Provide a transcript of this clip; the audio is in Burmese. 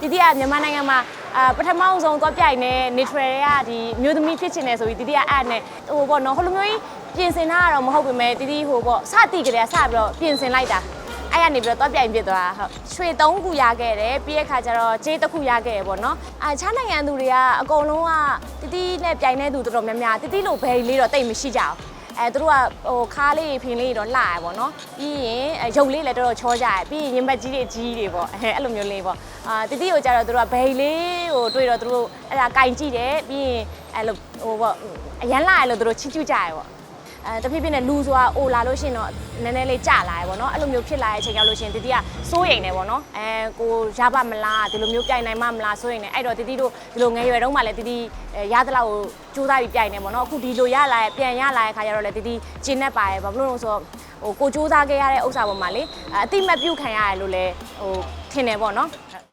တီတီကမြန်မာနိုင်ငံမှာအာပထမအောင်ဆုံးသွားပြိုင်နေ neutral တွေကဒီမျိုးသမီးဖြစ်ချင်တယ်ဆိုပြီးတီတီကအဲ့နဲ့ဟိုပေါ့နော်ဟိုလိုမျိုးကြီးပြင်ဆင်တာကတော့မဟုတ်ပေမဲ့တီတီဟိုပေါ့စတီကလေးကစပြီးတော့ပြင်ဆင်လိုက်တာအဲ့ရနေပြီးတော့သွားပြိုင်ဖြစ်သွားတာဟုတ်ရွှေ၃ခုရခဲ့တယ်ပြီးတဲ့ခါကျတော့ကြေးတစ်ခုရခဲ့တယ်ပေါ့နော်အာခြားနိုင်ငံသူတွေကအကုန်လုံးကတီတီနဲ့ပြိုင်နေသူတော်တော်များများတီတီလိုဘယ်လေးတော့တိတ်မရှိကြဘူး အဲသူတို့ကဟိုခါးလေးဖင်လေးတော့လှရပေါ့နော်ပြီးရင်အဲရုပ်လေးလည်းတော်တော်ချောကြရပြီးရင်ရင်ဘတ်ကြီးတွေကြီးတွေပေါ့အဲအဲ့လိုမျိုးလေးပေါ့အာတတိကိုကြတော့သူတို့ကဘိတ်လေးကိုတွေ့တော့သူတို့အဲ့ဒါကင်ကြည့်တယ်ပြီးရင်အဲ့လိုဟိုပေါ့အရန်လှရလို့သူတို့ချီးကျူးကြရပေါ့ အဲတဖြည်းဖြည်းနဲ့လူဆိုတာအိုလာလို့ရှိရင်တော့နည်းနည်းလေးကြလာရပေါ့နော်အဲ့လိုမျိုးဖြစ်လာတဲ့အချိန်ရောက်လို့ရှိရင်တတိကစိုးရိမ်နေပေါ့နော်အဲကိုရပါမလားဒီလိုမျိုးပြိုင်နိုင်မမလားစိုးရိမ်နေအဲ့တော့တတိတို့ဒီလိုငယ်ရွယ်တုန်းမှလည်းတတိအဲရသလောက်ကိုစူးစမ်းပြီးပြိုင်နေပေါ့နော်အခုဒီလိုရလာရဲ့ပြန်ရလာတဲ့ခါကျတော့လည်းတတိကျင်းနေပါရဲ့ဘာဖြစ်လို့လဲဆိုတော့ဟိုကိုစူးစမ်းခဲ့ရတဲ့ဥစ္စာပေါ်မှာလေအတိမတ်ပြုတ်ခံရတယ်လို့လည်းဟိုထင်တယ်ပေါ့နော်